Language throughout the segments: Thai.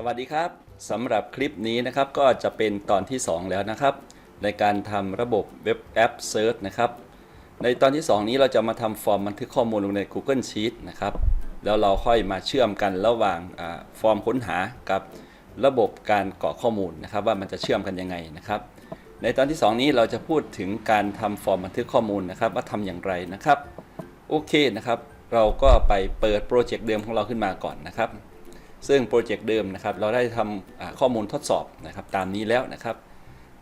สวัสดีครับสำหรับคลิปนี้นะครับก็จะเป็นตอนที่ 2 แล้วนะครับ ในการทำระบบเว็บแอป Search นะครับในตอนที่ 2 นี้เราจะมาทำฟอร์มบันทึกข้อมูลลงใน Google Sheet นะครับแล้วเราค่อยมาเชื่อมกันระหว่างอฟอร์มค้นหากับระบบการกรอกข้อมูลนะครับ ว่ามันจะเชื่อมกันยังไงนะครับ ในตอนที่ 2 นี้เราจะพูดถึงการทำฟอร์มบันทึกข้อมูลนะครับ ว่าทำอย่างไรนะครับโอเคนะครับ เราก็ไปเปิดโปรเจกต์เดิมของเราขึ้นมาก่อนนะครับ ซึ่งโปรเจกต์เดิมนะครับเราได้ทำข้อมูลทดสอบนะครับตามนี้แล้วนะครับ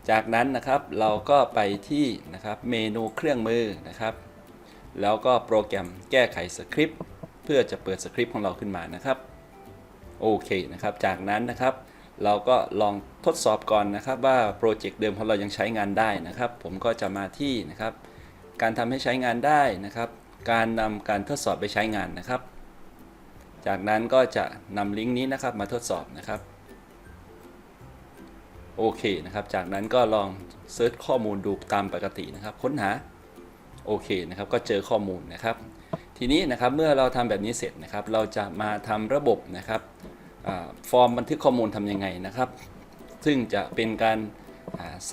จากนั้นนะครับเราก็ไปที่นะครับเมนูเครื่องมือนะครับ แล้วก็โปรแกรมแก้ไขสคริปต์เพื่อจะเปิดสคริปต์ของเราขึ้นมานะครับโอเคนะครับ จากนั้นนะครับเราก็ลองทดสอบก่อนนะครับว่าโปรเจกต์เดิมของเรายังใช้งานได้นะครับ ผมก็จะมาที่นะครับ การทำให้ใช้งานได้นะครับ การนำการทดสอบไปใช้งานนะครับ จากนั้นก็จะนำลิงก์นี้นะครับมาทดสอบนะครับ โอเคนะครับ จากนั้นก็ลองเซิร์ชข้อมูลดูตามปกตินะครับ ค้นหาโอเคนะครับก็เจอข้อมูลนะครับ ทีนี้นะครับเมื่อเราทำแบบนี้เสร็จนะครับ เราจะมาทำระบบนะครับอฟอร์มบันทึกข้อมูลทำยังไงนะครับ ซึ่งจะเป็นการ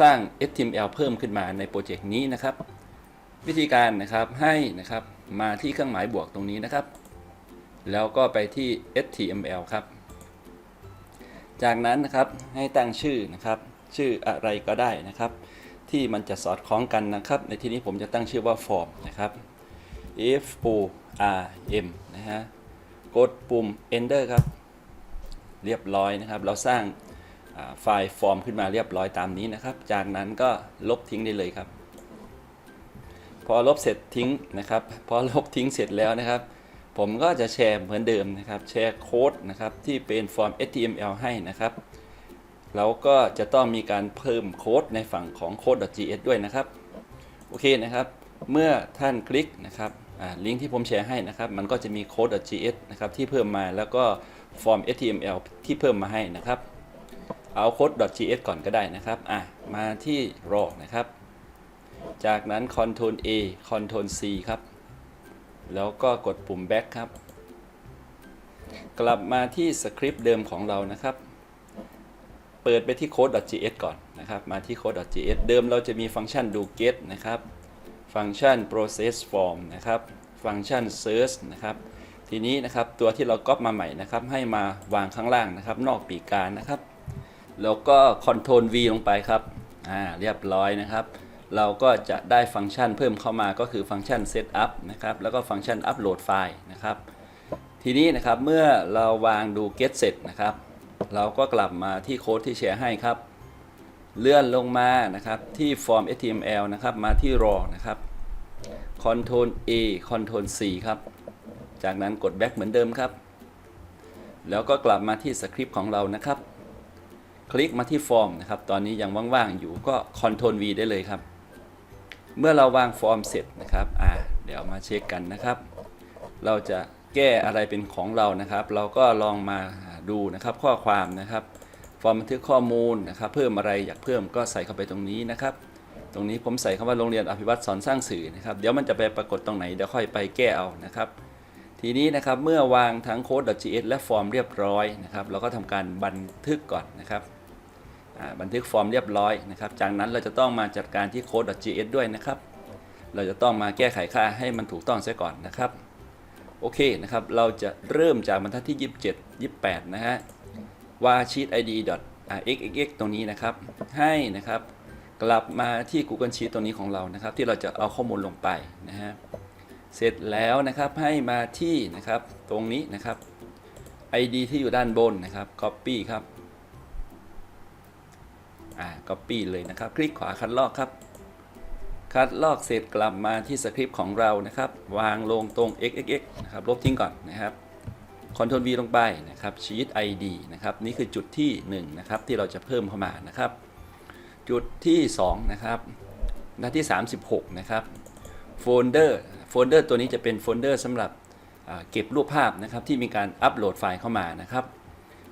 สร้าง HTML เพิ่มขึ้นมาในโปรเจกต์นี้นะครับ วิธีการนะครับให้นะครับมาที่เครื่องหมายบวกตรงนี้นะครับ แล้วก็ไปที่ HTML ครับ จากนั้นนะครับให้ตั้งชื่อนะครับ ชื่ออะไรก็ได้นะครับ ที่มันจะสอดคล้องกันนะครับ ในที่นี้ผมจะตั้งชื่อว่า form นะครับ F O R M นะฮะกดปุ่ม enter ครับ เรียบร้อยนะครับ เราสร้างไฟล์ฟอร์มขึ้นมาเรียบร้อยตามนี้นะครับ จากนั้นก็ลบทิ้งได้เลยครับ พอลบเสร็จทิ้งนะครับ พอลบทิ้งเสร็จแล้วนะครับ ผมก็จะแชร์เหมือนเดิมนะครับ แชร์โค้ดนะครับที่เป็นฟอร์ม HTML ให้นะครับ แล้วก็จะต้องมีการเพิ่มโค้ดในฝั่งของ code.js ด้วยนะครับ โอเคนะครับ เมื่อท่านคลิกนะครับลิงก์ที่ผมแชร์ให้นะครับ มันก็จะมี code.js นะครับที่เพิ่มมาแล้วก็ฟอร์ม HTML ที่เพิ่มมาให้นะครับ เอา code.js ก่อนก็ได้นะครับ อะ มาที่ raw นะครับ จากนั้น Ctrl A Ctrl C ครับ แล้วก็กดปุ่ม back ครับ กลับมาที่สคริปต์เดิมของเรานะครับ เปิดไปที่ code.js ก่อนนะครับ มาที่ code.js เดิมเราจะมีฟังก์ชัน do get นะครับ ฟังก์ชัน process form นะครับ ฟังก์ชัน search นะครับ ทีนี้นะครับตัวที่เราก๊อปมาใหม่นะครับ ให้มาวางข้างล่างนะครับ นอกปีกการนะครับ แล้วก็ control V ลงไปครับ อ่า เรียบร้อยนะครับ เราก็จะได้ฟังก์ชันเพิ่มเข้ามาก็คือฟังก์ชัน setup นะครับแล้วก็ฟังก์ชัน upload ไฟล์นะครับทีนี้นะครับเมื่อเราวางดู get เสร็จนะครับเราก็กลับมาที่โค้ดที่แชร์ให้ครับ เลื่อนลงมานะครับที่ form HTML นะครับมาที่ raw นะครับ Ctrl A Ctrl C ครับจากนั้นกด back เหมือนเดิมครับ แล้วก็กลับมาที่สคริปต์ของเรานะครับ คลิกมาที่ฟอร์มนะครับ ตอนนี้ยังว่างๆอยู่ก็ Ctrl V ได้เลยครับ เมื่อเราวางฟอร์มเสร็จนะครับอ่าเดี๋ยวมาเช็คกันนะครับ เราจะแก้อะไรเป็นของเรานะครับ เราก็ลองมาดูนะครับข้อความนะครับ ฟอร์มบันทึกข้อมูลนะครับ เพิ่มอะไรอยากเพิ่มก็ใส่เข้าไปตรงนี้นะครับ ตรงนี้ผมใส่คำว่าโรงเรียนอภิวัตสอนสร้างสื่อนะครับ เดี๋ยวมันจะไปปรากฏตรงไหนเดี๋ยวค่อยไปแก้เอานะครับ ทีนี้นะครับเมื่อวางทั้ง code.js และฟอร์มเรียบร้อยนะครับ เราก็ทำการบันทึกก่อนนะครับ บันทึกฟอร์มเรียบร้อยนะครับ จากนั้นเราจะต้องมาจัดการที่ code.js ด้วยนะครับ เราจะต้องมาแก้ไขค่าให้มันถูกต้องเสียก่อนนะครับ โอเคนะครับ เราจะเริ่มจากบรรทัดที่ 27 28 นะฮะว่า sheet id xxx ตรงนี้นะครับ ให้นะครับ กลับมาที่ Google Sheet ตรงนี้ของเรานะครับ ที่เราจะเอาข้อมูลลงไปนะฮะ เสร็จแล้วนะครับให้มาที่นะครับตรงนี้นะครับ ID ที่อยู่ด้านบนนะครับ Copy ครับ อ่า Copy เลยนะครับ คลิกขวาคัดลอกครับ คัดลอกเสร็จกลับมาที่สคริปต์ของเรานะครับ วางลงตรง xxx นะครับ ลบทิ้งก่อนนะครับ Ctrl V ลงไปนะครับ Sheet ID นะครับ นี่คือจุดที่1นะครับที่เราจะเพิ่มเข้ามานะครับ จุดที่2นะครับ หน้าที่ 36 นะครับ โฟลเดอร์ โฟลเดอร์ตัวนี้จะเป็นโฟลเดอร์สำหรับเก็บรูปภาพนะครับที่มีการอัปโหลดไฟล์เข้ามานะครับ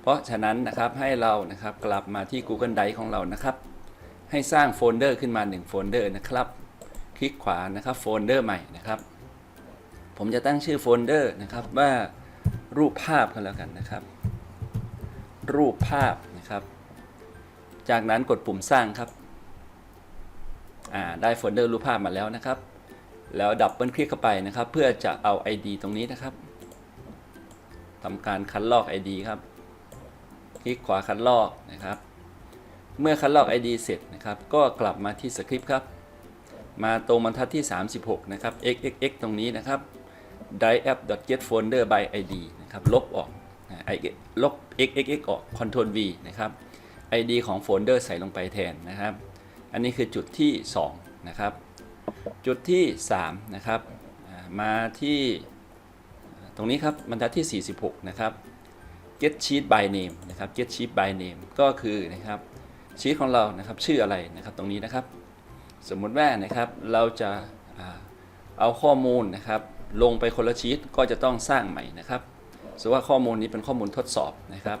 เพราะฉะนั้นนะครับให้เรานะครับกลับมาที่ Google Drive ของเรานะครับ ให้สร้างโฟลเดอร์ขึ้นมา 1 โฟลเดอร์นะครับ คลิกขวานะครับโฟลเดอร์ใหม่นะครับ ผมจะตั้งชื่อโฟลเดอร์นะครับว่ารูปภาพกันแล้วกันนะครับ รูปภาพนะครับ จากนั้นกดปุ่มสร้างครับอ่าได้โฟลเดอร์รูปภาพมาแล้วนะครับ แล้วดับเบิลคลิกเข้าไปนะครับ เพื่อจะเอา ID ตรงนี้นะครับทำการคัดลอก ID ครับ คลิกขวาคัดลอกนะครับ เมื่อคัดลอก ID เสร็จนะครับ ก็กลับมาที่สคริปต์ครับ มาตรงบรรทัดที่ 36 นะครับ xxx ตรงนี้นะครับ drive app get folder by id นะครับ ลบออกลบ xxx ออก control v นะครับ id ของโฟลเดอร์ใส่ลงไปแทนนะครับ อันนี้คือจุดที่ 2 นะครับ จุดที่ 3 นะครับ มาที่ตรงนี้ครับบรรทัดที่ 46 นะครับ get sheet by name นะครับ get sheet by name ก็คือนะครับชีตของเรานะครับชื่ออะไรนะครับตรงนี้นะครับ สมมุติว่านะครับเราจะเอาข้อมูลนะครับ ลงไปคนละชีตก็จะต้องสร้างใหม่นะครับสมมติว่าข้อมูลนี้เป็นข้อมูลทดสอบนะครับ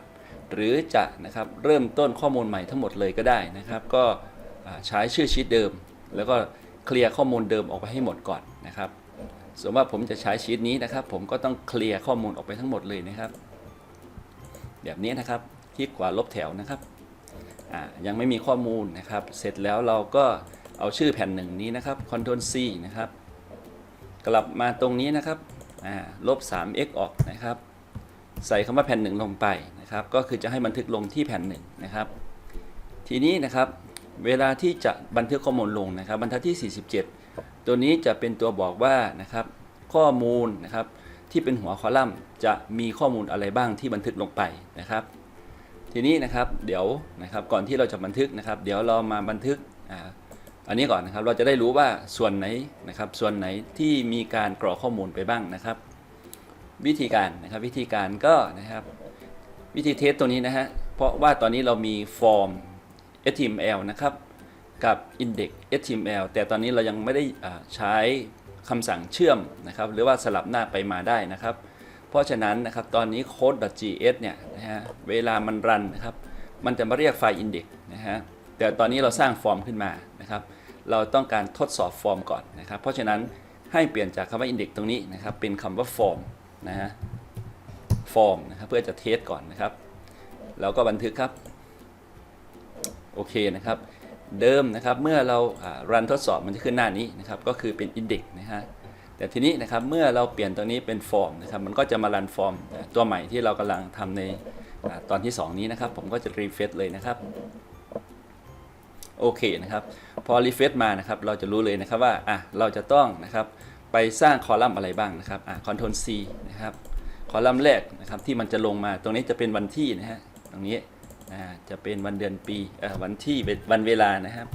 หรือจะนะครับเริ่มต้นข้อมูลใหม่ทั้งหมดเลยก็ได้นะครับ ก็ใช้ชื่อชีตเดิม แล้วก็เคลียร์ข้อมูลเดิมออกไปให้หมดก่อนนะครับสมมติว่าผมจะใช้ชีตนี้นะครับ ผมก็ต้องเคลียร์ข้อมูลออกไปทั้งหมดเลยนะครับ แบบนี้นะครับ คลิกขวาลบแถวนะครับยังไม่มีข้อมูลนะครับ เสร็จแล้วเราก็เอาชื่อแผ่นหนึ่งนี้นะครับ Ctrl C นะครับ กลับมาตรงนี้นะครับอ่าลบ 3x ออกนะครับ ใส่คำว่าแผ่นหนึ่งลงไปนะครับ ก็คือจะให้บันทึกลงที่แผ่นหนึ่งนะครับ ทีนี้นะครับ เวลาที่จะบันทึกข้อมูลลงนะครับ บรรทัดที่ 47 ตัวนี้จะเป็นตัวบอกว่านะครับ ข้อมูลนะครับ ที่เป็นหัวคอลัมน์จะมีข้อมูลอะไรบ้างที่บันทึกลงไปนะครับ ทีนี้นะครับเดี๋ยวนะครับก่อนที่เราจะบันทึกนะครับ เดี๋ยวเรามาบันทึกอ่าอันนี้ก่อนนะครับเราจะได้รู้ว่าส่วนไหนนะครับ ส่วนไหนที่มีการกรอกข้อมูลไปบ้างนะครับ วิธีการนะครับวิธีการก็นะครับวิธีเทสตัวนี้นะฮะเพราะว่าตอนนี้เรามีฟอร์ม HTML นะครับ กับ Index HTML แต่ตอนนี้เรายังไม่ได้อ่าใช้ คำสั่งเชื่อมนะครับหรือว่าสลับหน้าไปมาได้นะครับ เพราะฉะนั้นนะครับตอนนี้ code.js เนี่ยนะฮะเวลามันรันนะครับมันจะมาเรียกไฟล์ index นะฮะแต่ตอนนี้เราสร้างฟอร์มขึ้นมานะครับเราต้องการทดสอบฟอร์มก่อนนะครับ เพราะฉะนั้นให้เปลี่ยนจากคำว่า index ตรงนี้นะครับเป็นคำว่า form นะฮะ form นะครับเพื่อจะเทสก่อนนะครับเราก็บันทึกครับ โอเคนะครับ เดิมนะครับเมื่อเรารันทดสอบมันจะขึ้นหน้านี้นะครับก็คือเป็น index นะฮะแต่ทีนี้นะครับเมื่อเราเปลี่ยนตัวนี้เป็น form นะครับมันก็จะมารัน form ตัวใหม่ที่เรากำลังทำในอตอนที่ 2 นี้นะครับ ผมก็จะ refresh เลยนะครับโอเคนะครับพอ refresh มานะครับเราจะรู้เลยนะครับว่าอะเราจะต้องนะครับไปสร้างคอลัมน์อะไรบ้างนะครับอะ Ctrl C นะครับคอลัมน์แรกนะครับที่มันจะลงมาตรงนี้จะเป็นวันที่นะฮะตรงนี้ จะเป็นวันเดือนปีวันที่วันเวลานะครับ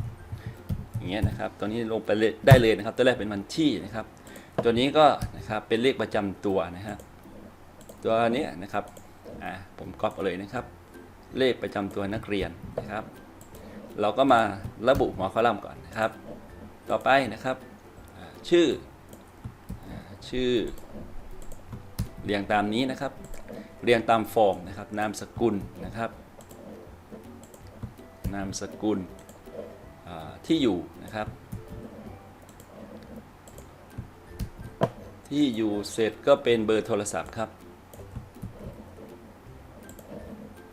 อย่างเงี้ยนะครับ ตัวนี้ลงไปได้เลยนะครับ ตัวแรกเป็นวันที่นะครับ ตัวนี้ก็นะครับเป็นเลขประจำตัวนะครับตัวนี้นะครับผมก๊อปเอาเลยนะครับ เลขประจำตัวนักเรียนนะครับ เราก็มาระบุหัวคอลัมน์ก่อนนะครับ ต่อไปนะครับชื่อชื่อเรียงตามนี้นะครับ เรียงตามฟอร์มนะครับ นามสกุลนะครับ นามสกุลที่อยู่นะครับ ที่อยู่เสร็จก็เป็นเบอร์โทรศัพท์ครับ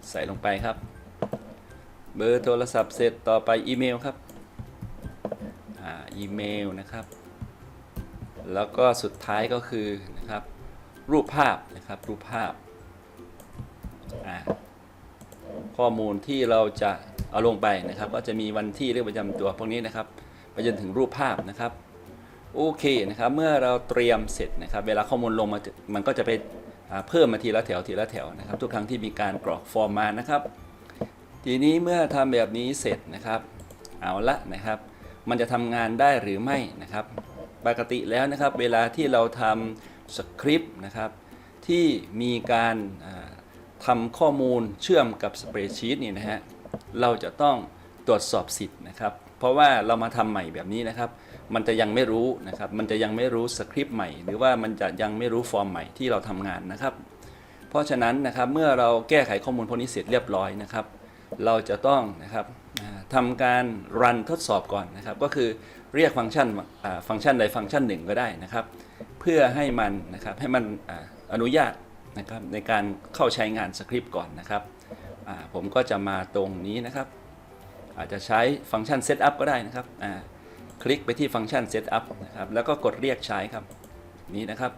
ใส่ลงไปครับ เบอร์โทรศัพท์เสร็จต่อไปอีเมลครับอ่าอีเมลนะครับ แล้วก็สุดท้ายก็คือนะครับ รูปภาพนะครับรูปภาพข้อมูลที่เราจะ เอาลงไปนะครับ ก็จะมีวันที่เลขประจำตัวพวกนี้นะครับไปจนถึงรูปภาพนะครับโอเคนะครับ เมื่อเราเตรียมเสร็จนะครับ เวลาข้อมูลลงมามันก็จะไปเพิ่มมาทีละแถวทีละแถวนะครับ ทุกครั้งที่มีการกรอกฟอร์มมานะครับ ทีนี้เมื่อทำแบบนี้เสร็จนะครับ เอาละนะครับ มันจะทำงานได้หรือไม่นะครับ ปกติแล้วนะครับ เวลาที่เราทำสคริปต์นะครับ ที่มีการอ่าทำข้อมูลเชื่อมกับสเปรดชีตนี่นะฮะ เราจะต้องตรวจสอบสิทธิ์นะครับ เพราะว่าเรามาทำใหม่แบบนี้นะครับ มันจะยังไม่รู้นะครับ มันจะยังไม่รู้สคริปต์ใหม่ หรือว่ามันจะยังไม่รู้ฟอร์มใหม่ที่เราทำงานนะครับ เพราะฉะนั้นนะครับเมื่อเราแก้ไขข้อมูลพวกนี้เสร็จเรียบร้อยนะครับ เราจะต้องนะครับทำการรันทดสอบก่อนนะครับ ก็คือเรียกฟังก์ชันฟังก์ชันใดฟังก์ชันหนึ่งก็ได้นะครับ เพื่อให้มันนะครับให้มันออนุญาตนะครับในการเข้าใช้งานสคริปต์ก่อนนะครับ ผมก็จะมาตรงนี้นะครับ อาจจะใช้ฟังก์ชัน setup ก็ได้นะครับคลิกไปที่ฟังก์ชัน setup นะครับแล้วก็กดเรียกใช้ครับนี้นะครับ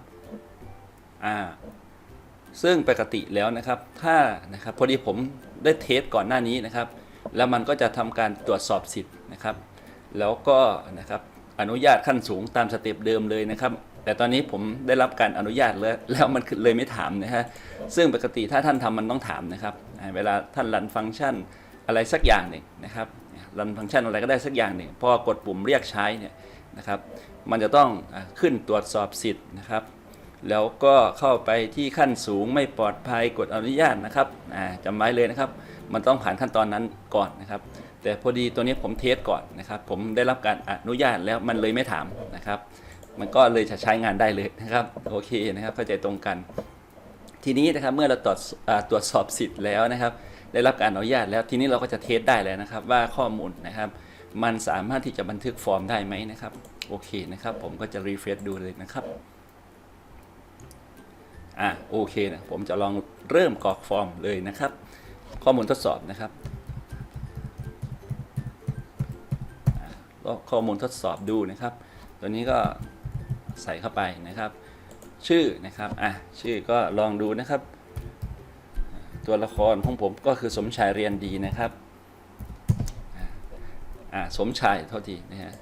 ซึ่งปกติแล้วนะครับถ้านะครับพอดีผมได้เทสก่อนหน้านี้นะครับ แล้วมันก็จะทำการตรวจสอบสิทธิ์นะครับ แล้วก็นะครับอนุญาตขั้นสูงตามสเต็ปเดิมเลยนะครับ แต่ตอนนี้ผมได้รับการอนุญาตแล้วแล้วมันเลยไม่ถามนะฮะซึ่งปกติถ้าท่านทำมันต้องถามนะครับ เวลาท่านรันฟังก์ชันอะไรสักอย่างหนึ่งนะครับรันฟังก์ชันอะไรก็ได้สักอย่างหนึ่งพอกดปุ่มเรียกใช้เนี่ยนะครับมันจะต้องขึ้นตรวจสอบสิทธิ์นะครับ แล้วก็เข้าไปที่ขั้นสูงไม่ปลอดภัยกดอนุญาตนะครับจำไว้เลยนะครับ มันต้องผ่านขั้นตอนนั้นก่อนนะครับ แต่พอดีตัวนี้ผมเทสก่อนนะครับ ผมได้รับการอนุญาตแล้วมันเลยไม่ถามนะครับ มันก็เลยจะใช้งานได้เลยนะครับ โอเคนะครับเข้าใจตรงกัน ทีนี้นะครับเมื่อเราตรวจตรวจสอบสิทธิ์แล้วนะครับ ได้รับการอนุญาตแล้วทีนี้เราก็จะเทสได้แล้วนะครับ ว่าข้อมูลนะครับ มันสามารถที่จะบันทึกฟอร์มได้ไหมนะครับโอเคนะครับ ผมก็จะรีเฟรชดูเลยนะครับอะโอเคนะผมจะลองเริ่มกรอกฟอร์มเลยนะครับ ข้อมูลทดสอบนะครับข้อมูลทดสอบดูนะครับ ตัวนี้ก็ใส่เข้าไปนะครับ ชื่อนะครับอะชื่อก็ลองดูนะครับ ตัวละครของผมก็คือสมชายเรียนดีนะครับอะสมชายเท่าทีนะฮะ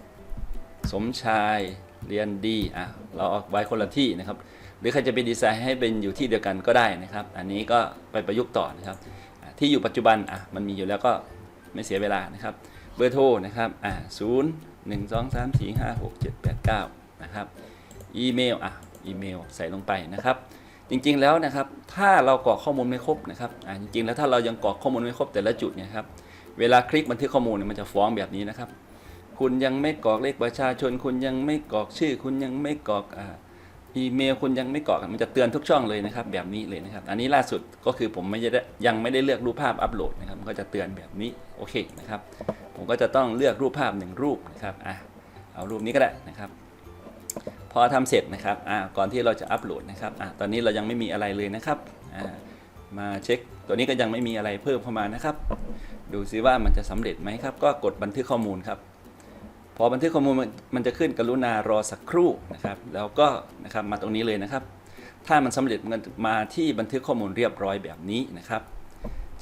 สมชายเรียนดีอะเราเอาไว้คนละที่นะครับ หรือใครจะไปดีไซน์ให้เป็นอยู่ที่เดียวกันก็ได้นะครับ อันนี้ก็ไปประยุกต์ต่อนะครับ ที่อยู่ปัจจุบันอะมันมีอยู่แล้วก็ไม่เสียเวลานะครับ เบอร์โทรนะครับอะศูนย์หนึ่งสองสามสี่ห้าหกเจ็ดแปดเก้านะครับ อีเมลอะ อีเมลใส่ลงไปนะครับ จริงๆแล้วนะครับ ถ้าเรากรอกข้อมูลไม่ครบนะครับจริงๆแล้วถ้าเรายังกรอกข้อมูลไม่ครบแต่ละจุดเนี่ยครับเวลาคลิกบันทึกข้อมูลเนี่ยมันจะฟ้องแบบนี้นะครับ คุณยังไม่กรอกเลขประชาชน คุณยังไม่กรอกชื่อ คุณยังไม่กรอกอีเมลคุณยังไม่กรอกมันจะเตือนทุกช่องเลยนะครับ แบบนี้เลยนะครับ อันนี้ล่าสุดก็คือผมไม่ได้ยังไม่ได้เลือกรูปภาพอัปโหลดนะครับมันก็จะเตือนแบบนี้โอเคนะครับ ผมก็จะต้องเลือกรูปภาพหนึ่งรูปนะครับอะเอารูปนี้ก็ได้นะครับ พอทำเสร็จนะครับอ่าก่อนที่เราจะอัปโหลดนะครับอ่าตอนนี้เรายังไม่มีอะไรเลยนะครับอ่ามาเช็ค ตัวนี้ก็ยังไม่มีอะไรเพิ่มเข้ามานะครับ ดูซิว่ามันจะสำเร็จไหมครับ ก็กดบันทึกข้อมูลครับ พอบันทึกข้อมูลมันมันจะขึ้นกรุณารอสักครู่นะครับ แล้วก็นะครับมาตรงนี้เลยนะครับ ถ้ามันสำเร็จมันมาที่บันทึกข้อมูลเรียบร้อยแบบนี้นะครับ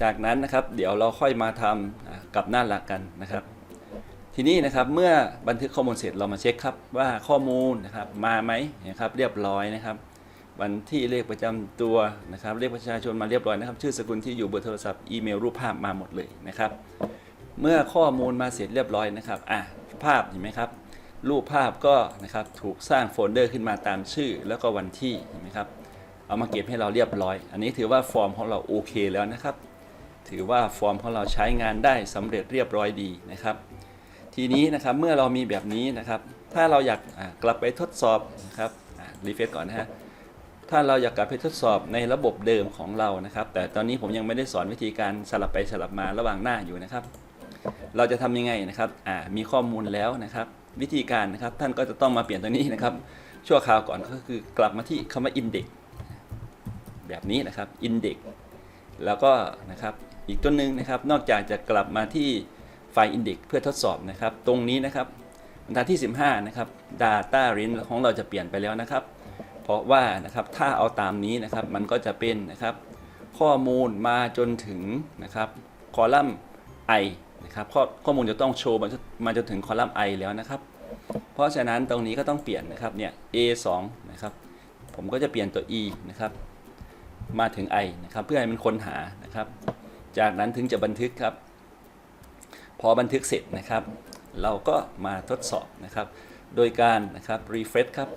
จากนั้นนะครับเดี๋ยวเราค่อยมาทำอ่ากับหน้าหลักกันนะครับ ทีนี้นะครับเมื่อบันทึกข้อมูลเสร็จเรามาเช็คครับว่าข้อมูลนะครับมาไหมนะครับเรียบร้อยนะครับวันที่เลขประจำตัวนะครับเลขประชาชนมาเรียบร้อยนะครับ ชื่อสกุลที่อยู่เบอร์โทรศัพท์อีเมลรูปภาพมาหมดเลยนะครับ เมื่อข้อมูลมาเสร็จเรียบร้อยนะครับอะภาพเห็นไหมครับ รูปภาพก็นะครับถูกสร้างโฟลเดอร์ขึ้นมาตามชื่อแล้วก็วันที่เห็นไหมครับเอามาเก็บให้เราเรียบร้อย อันนี้ถือว่าฟอร์มของเราโอเคแล้วนะครับ ถือว่าฟอร์มของเราใช้งานได้สำเร็จเรียบร้อยดีนะครับ ทีนี้นะครับเมื่อเรามีแบบนี้นะครับ ถ้าเราอยากกลับไปทดสอบนะครับรีเฟซก่อนนะฮะถ้าเราอยากกลับไปทดสอบในระบบเดิมของเรานะครับ แต่ตอนนี้ผมยังไม่ได้สอนวิธีการสลับไปสลับมาระหว่างหน้าอยู่นะครับ เราจะทำยังไงนะครับมีข้อมูลแล้วนะครับ วิธีการนะครับท่านก็จะต้องมาเปลี่ยนตัวนี้นะครับ ชั่วคราวก่อนก็คือกลับมาที่คำว่า index แบบนี้นะครับ index แล้วก็นะครับอีกตัวหนึ่งนะครับนอกจากจะกลับมาที่ ไฟล์ index เพื่อทดสอบนะครับ ตรงนี้นะครับบรรทัดที่ 15 นะครับ data range ของเราจะเปลี่ยนไปแล้วนะครับ เพราะว่านะครับถ้าเอาตามนี้นะครับมันก็จะเป็นนะครับ ข้อมูลมาจนถึงนะครับคอลัมน์ i นะครับข้อข้อมูลจะต้องโชว์มาจนมาจนถึงคอลัมน์ i แล้วนะครับ เพราะฉะนั้นตรงนี้ก็ต้องเปลี่ยนนะครับเนี่ย a 2นะครับผมก็จะเปลี่ยนตัว e นะครับมาถึง i นะครับเพื่อให้มันค้นหานะครับ จากนั้นถึงจะบันทึกครับ พอบันทึกเสร็จนะครับ เราก็มาทดสอบนะครับ โดยการนะครับ refresh ครับ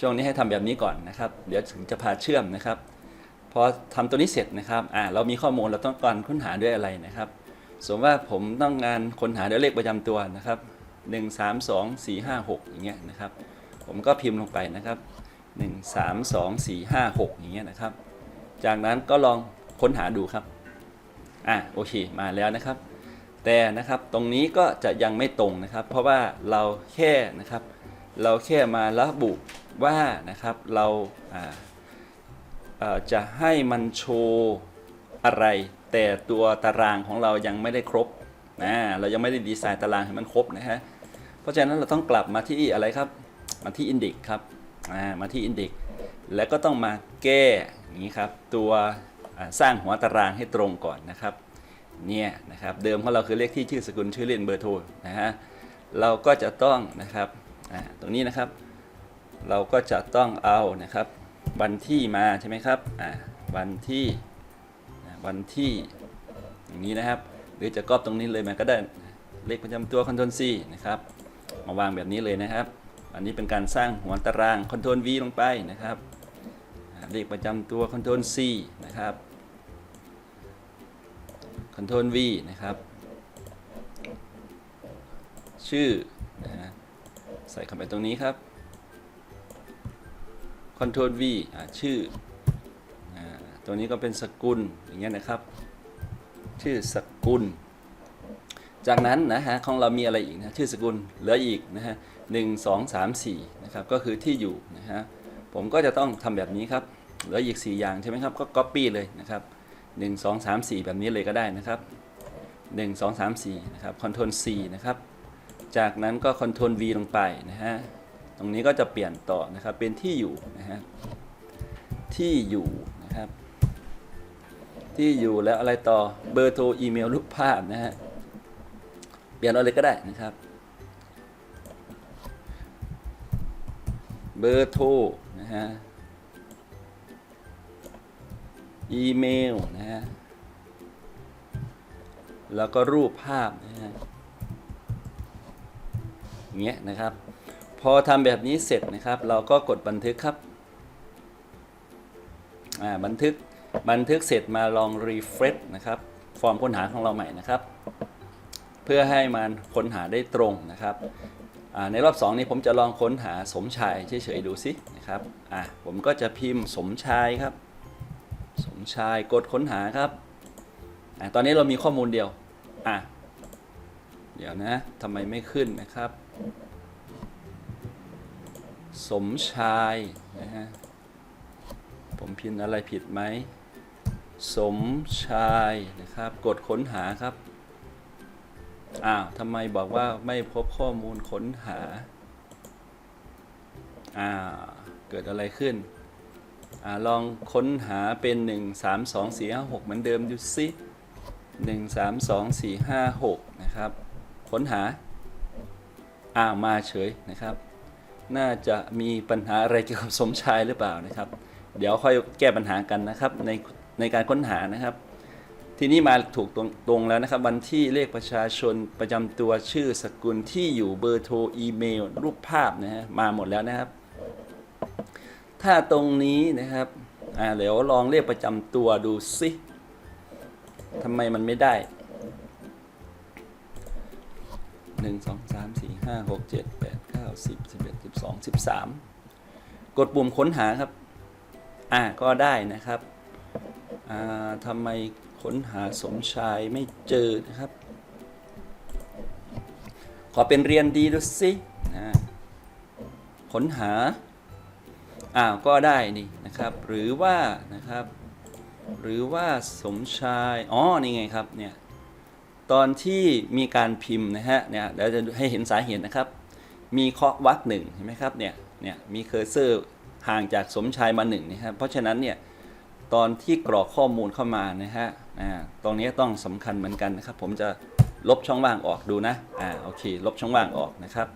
ช่วงนี้ให้ทำแบบนี้ก่อนนะครับ เดี๋ยวถึงจะพาเชื่อมนะครับ พอทำตัวนี้เสร็จนะครับอ่าเรามีข้อมูลเราต้องการค้นหาด้วยอะไรนะครับ สมมติว่าผมต้องการค้นหาด้วยเลขประจำตัวนะครับ 1 3 2 4 5 6 อย่างเงี้ยนะครับ ผมก็พิมพ์ลงไปนะครับ 1 3 2 4 5 6 อย่างเงี้ยนะครับ จากนั้นก็ลองค้นหาดูครับ อะโอเคมาแล้วนะครับ แต่นะครับตรงนี้ก็จะยังไม่ตรงนะครับ เพราะว่าเราแค่นะครับ เราแค่มาระบุว่านะครับเราจะให้มันโชว์อะไร แต่ตัวตารางของเรายังไม่ได้ครบนะเรายังไม่ได้ดีไซน์ตารางให้มันครบนะฮะเพราะฉะนั้นเราต้องกลับมาที่อะไรครับมาที่ index ครับอ่ามาที่ index แล้วก็ต้องมาแก้อย่างนี้ครับตัว สร้างหัวตารางให้ตรงก่อนนะครับเนี่ยนะครับเดิมของเราคือเลขที่ชื่อสกุลชื่อเล่นเบอร์โทรนะฮะเราก็จะต้องนะครับตรงนี้นะครับ เราก็จะต้องเอานะครับวันที่มาใช่ไหมครับวันที่วันที่อย่างนี้นะครับ หรือจะก๊อปตรงนี้เลยมันก็ได้เลขประจำตัวคอนโทรล C นะครับมาวางแบบนี้เลยนะครับ อันนี้เป็นการสร้างหัวตารางคอนโทรล V ลงไปนะครับเลขประจำตัวคอนโทรล C นะครับ คอนโทรล V นะครับ ชื่อนะฮะใส่เข้าไปตรงนี้ครับ Ctrl V ชื่ออตัวนี้ก็เป็นสกุลอย่างเงี้ยนะครับ ชื่อสกุล จากนั้นนะฮะของเรามีอะไรอีกนะชื่อสกุลเหลืออีกนะฮะหนึ่งสองสามสี่นะครับก็คือที่อยู่นะฮะผมก็จะต้องทำแบบนี้ครับเหลืออีก 4 อย่างใช่ไหมครับก็ Copy เลยนะครับ 1 2 3 4 แบบนี้เลยก็ได้นะครับ 1 2 3 4 นะครับ Ctrl C นะครับ จากนั้นก็ Ctrl V ลงไปนะฮะ ตรงนี้ก็จะเปลี่ยนต่อนะครับ เป็นที่อยู่นะฮะ ที่อยู่นะครับ ที่อยู่แล้วอะไรต่อ เบอร์โทร อีเมล รูปภาพนะฮะ เปลี่ยนอาเลยก็ได้นะครับ เบอร์โทรนะฮะ อีเมลนะฮะ แล้วก็รูปภาพนะฮะเงี้ยนะครับ พอทำแบบนี้เสร็จนะครับ เราก็กดบันทึกครับ อ่า บันทึก บันทึกเสร็จมาลอง refresh นะครับ ฟอร์มค้นหาของเราใหม่นะครับ เพื่อให้มันค้นหาได้ตรงนะครับอ่าในรอบ 2 นี้ผมจะลองค้นหาสมชายเฉยๆดูสินะครับ อ่าผมก็จะพิมพ์สมชายครับ ชายกดค้นหาครับอตอนนี้เรามีข้อมูลเดียวอะเดี๋ยวนะทำไมไม่ขึ้นนะครับ สมชายนะฮะผมพิมพ์อะไรผิดไหม สมชายนะครับ กดค้นหาครับ อ้าวทำไมบอกว่าไม่พบข้อมูลค้นหา อ่า เกิดอะไรขึ้น อลองค้นหาเป็น 1 3 2 4 5 6 เหมือนเดิมดูสิ1 3 2 4 5 6 นะครับ ค้นหาอ้ามาเฉยนะครับ น่าจะมีปัญหาอะไรเกี่ยวกับสมชายหรือเปล่านะครับ เดี๋ยวค่อยแก้ปัญหากันนะครับในในการค้นหานะครับ ทีนี้มาถูกตรงตรงแล้วนะครับ วันที่เลขประชาชนประจำตัวชื่อสกุลที่อยู่เบอร์โทรอีเมล รูปภาพนะฮะมาหมดแล้วนะครับ ถ้าตรงนี้นะครับ อ่าเดี๋ยวลองเลขประจำตัวดูสิทำไมมันไม่ได้หนึ่งสองสามสี่ห้าหกเจ็ดแปดเก้าสิบสิบเอ็ดสิบสองสิบสามกดปุ่มค้นหาครับ อ่าก็ได้นะครับ อ่าทำไมค้นหาสมชายไม่เจอนะครับ ขอเป็นเรียนดีดูสินะค้นหา อ้าวก็ได้นี่นะครับ หรือว่านะครับ หรือว่าสมชายอ๋อนี่ไงครับเนี่ยตอนที่มีการพิมพ์นะฮะเนี่ยเดี๋ยวจะให้เห็นสาเหตุนะครับ มีเคาะวรรคหนึ่งเห็นไหมครับเนี่ยเนี่ยมีเคอร์เซอร์ห่างจากสมชายมาหนึ่งนะครับเพราะฉะนั้นเนี่ยตอนที่กรอกข้อมูลเข้ามานะฮะอ่าตรงนี้ต้องสำคัญเหมือนกันนะครับ ผมจะลบช่องว่างออกดูนะอ่าโอเค ลบช่องว่างออกนะครับ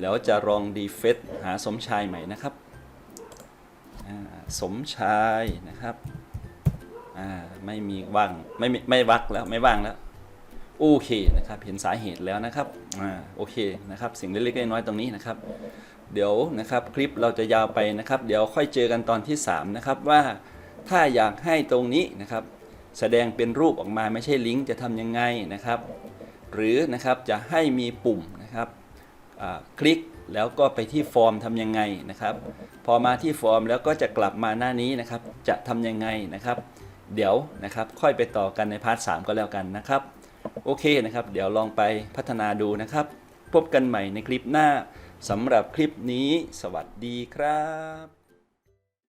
แล้วจะลองดีเฟซหาสมชายใหม่นะครับ สมชายนะครับไม่มีว่างไม่ไม่วักแล้วไม่ว่างแล้วโอเคนะครับเห็นสาเหตุแล้วนะครับอ่าโอเคนะครับสิ่งเล็กๆน้อยๆตรงนี้นะครับ เดี๋ยวนะครับคลิปเราจะยาวไปนะครับ เดี๋ยวค่อยเจอกันตอนที่ 3 นะครับว่าถ้าอยากให้ตรงนี้นะครับ แสดงเป็นรูปออกมาไม่ใช่ลิงก์จะทำยังไงนะครับ หรือนะครับจะให้มีปุ่มนะครับคลิก แล้วก็ไปที่ฟอร์มทำยังไงนะครับ พอมาที่ฟอร์มแล้วก็จะกลับมาหน้านี้นะครับ จะทำยังไงนะครับ เดี๋ยวนะครับค่อยไปต่อกันในพาร์ทสก็แล้วกันนะครับ โอเคนะครับ เดี๋ยวลองไปพัฒนาดูนะครับ พบกันใหม่ในคลิปหน้าสำหรับคลิปนี้ สวัสดีครับ